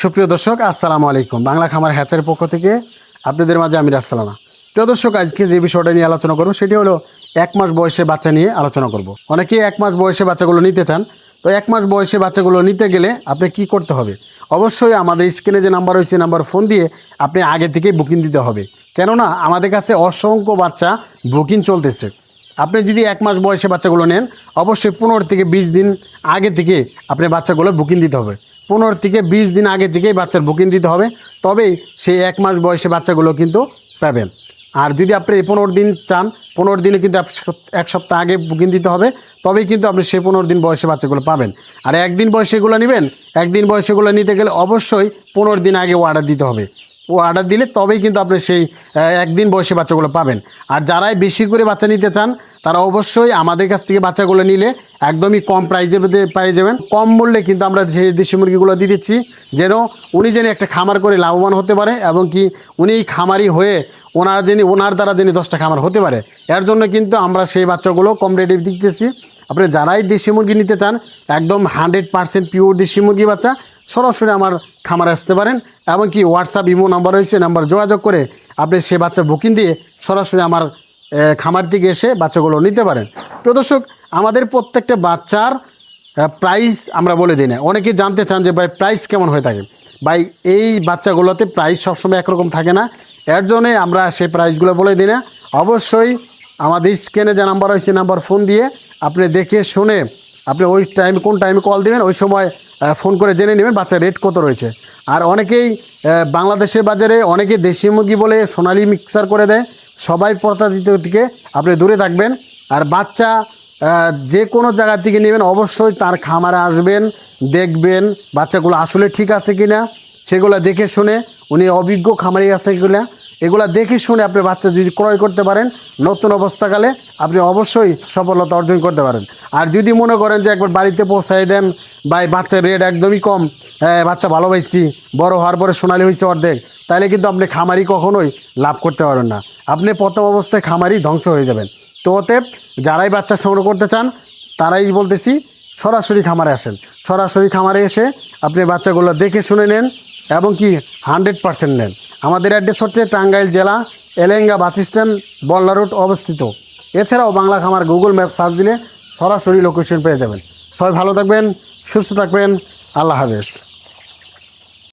সুপ্রিয় দর্শক, আসসালামু আলাইকুম। বাংলা খামার হ্যাচারের পক্ষ থেকে আপনাদের মাঝে আমি রাসসালামা প্রিয় দর্শক, আজকে যে বিষয়টা নিয়ে আলোচনা করব, সেটি হলো এক মাস বয়সে বাচ্চা নিয়ে আলোচনা করব। অনেকেই এক মাস বয়সে বাচ্চাগুলো নিতে চান। তো এক মাস বয়সে বাচ্চাগুলো নিতে গেলে আপনি কি করতে হবে? অবশ্যই আমাদের স্ক্রিনে যে নাম্বার রয়েছে, নাম্বার ফোন দিয়ে আপনি আগে থেকেই বুকিং দিতে হবে। কেননা আমাদের কাছে অসংখ্য বাচ্চা বুকিং চলতেছে। আপনি যদি এক মাস বয়সে বাচ্চাগুলো নেন, অবশ্যই পনেরো থেকে বিশ দিন আগে থেকে আপনি বাচ্চাগুলো বুকিং দিতে হবে। পনেরো থেকে বিশ দিন আগে থেকেই বাচ্চার বুকিং দিতে হবে, তবেই সেই এক মাস বয়সে বাচ্চাগুলো কিন্তু পাবেন। আর যদি আপনি পনেরো দিন চান, পনেরো দিনে কিন্তু এক সপ- এক সপ্তাহ আগে বুকিং দিতে হবে, তবেই কিন্তু আপনি সেই পনেরো দিন বয়সে বাচ্চাগুলো পাবেন। আর একদিন বয়সেগুলো নেবেন, একদিন বয়সেগুলো নিতে গেলে অবশ্যই পনেরো দিন আগে অর্ডার দিতে হবে। ও অর্ডার দিলে তবেই কিন্তু আপনি সেই একদিন বয়সে বাচ্চাগুলো পাবেন। আর যারাই বেশি করে বাচ্চা নিতে চান, তারা অবশ্যই আমাদের কাছ থেকে বাচ্চাগুলো নিলে একদমই কম প্রাইজে পেয়ে যাবেন। কম মূল্যে কিন্তু আমরা সেই দেশি মুরগিগুলো দিয়ে দিচ্ছি, যেন উনি যেন একটা খামার করে লাভবান হতে পারে এবং কি উনি খামারি হয়ে ওনার যিনি ওনার দ্বারা যিনি দশটা খামার হতে পারে। এর জন্য কিন্তু আমরা সেই বাচ্চাগুলো কম রেটে দিতেছি। আপনি যারাই দেশি মুরগি নিতে চান, একদম হান্ড্রেড পার্সেন্ট পিওর দেশি মুরগি বাচ্চা সরাসরি আমার খামারে আসতে পারেন এবং কি হোয়াটসঅ্যাপ ইমো নাম্বার রয়েছে নাম্বার যোগাযোগ করে আপনি সে বাচ্চা বুকিং দিয়ে সরাসরি আমার খামার থেকে এসে বাচ্চাগুলো নিতে পারেন। প্রদর্শক আমাদের প্রত্যেকটা বাচ্চার প্রাইস আমরা বলে দিই না। অনেকে জানতে চান যে ভাই প্রাইস কেমন হয়ে থাকে? ভাই, এই বাচ্চাগুলোতে প্রাইস সবসময় একরকম থাকে না। এর জন্যে আমরা সেই প্রাইসগুলো বলে দিই না। অবশ্যই আমাদের স্ক্রিনে যে নাম্বার রয়েছে নাম্বার ফোন দিয়ে আপনি দেখে শুনে আপনি ওই টাইম কোন টাইমে কল দিবেন, ওই সময় ফোন করে জেনে নেবেন বাচ্চার রেট কত রয়েছে। আর অনেকেই বাংলাদেশের বাজারে অনেকে দেশি মুরগি বলে সোনালি মিক্সার করে দেয়। সবাই প্রতারিত থেকে আপনি দূরে থাকবেন। আর বাচ্চা যে কোনো জায়গা থেকে নেবেন, অবশ্যই তার খামারে আসবেন, দেখবেন বাচ্চাগুলো আসলে ঠিক আছে কিনা। সেগুলো দেখে শুনে, উনি অভিজ্ঞ খামারি আছে এগুলা এগুলা দেখে শুনে আপনি বাচ্চা যদি ক্রয় করতে পারেন নতুন অবস্থাকালে আপনি অবশ্যই সফলতা অর্জন করতে পারেন। আর যদি মনে করেন যে একবার বাড়িতে পৌঁছাই দেন বা বাচ্চার রেট একদমই কম হ্যাঁ, বাচ্চা ভালো পাইছি বড় হওয়ার পরে সোনালি হয়েছে অর্ধেক তাহলে কিন্তু আপনি খামারি কখনোই লাভ করতে পারবেন না। আপনি প্রথম অবস্থায় খামারি ধ্বংস হয়ে যাবেন। তো অতএব যারাই বাচ্চা সংগ্রহ করতে চান তারাই বলতেছি সরাসরি খামারে আসেন। সরাসরি খামারে এসে আপনি বাচ্চাগুলো দেখে শুনে নেন এবং কি হান্ড্রেড পার্সেন্ট নেন। আমাদের অ্যাড্রেস হচ্ছে টাঙ্গাইল জেলা, Elenga bus stand, Balla road অবস্থিত। এছাড়াও বাংলা খামার গুগল ম্যাপ সার্চ দিলে সরাসরি লোকেশন পেয়ে যাবেন। সবাই ভালো থাকবেন, সুস্থ থাকবেন, আল্লাহ হাফেজ।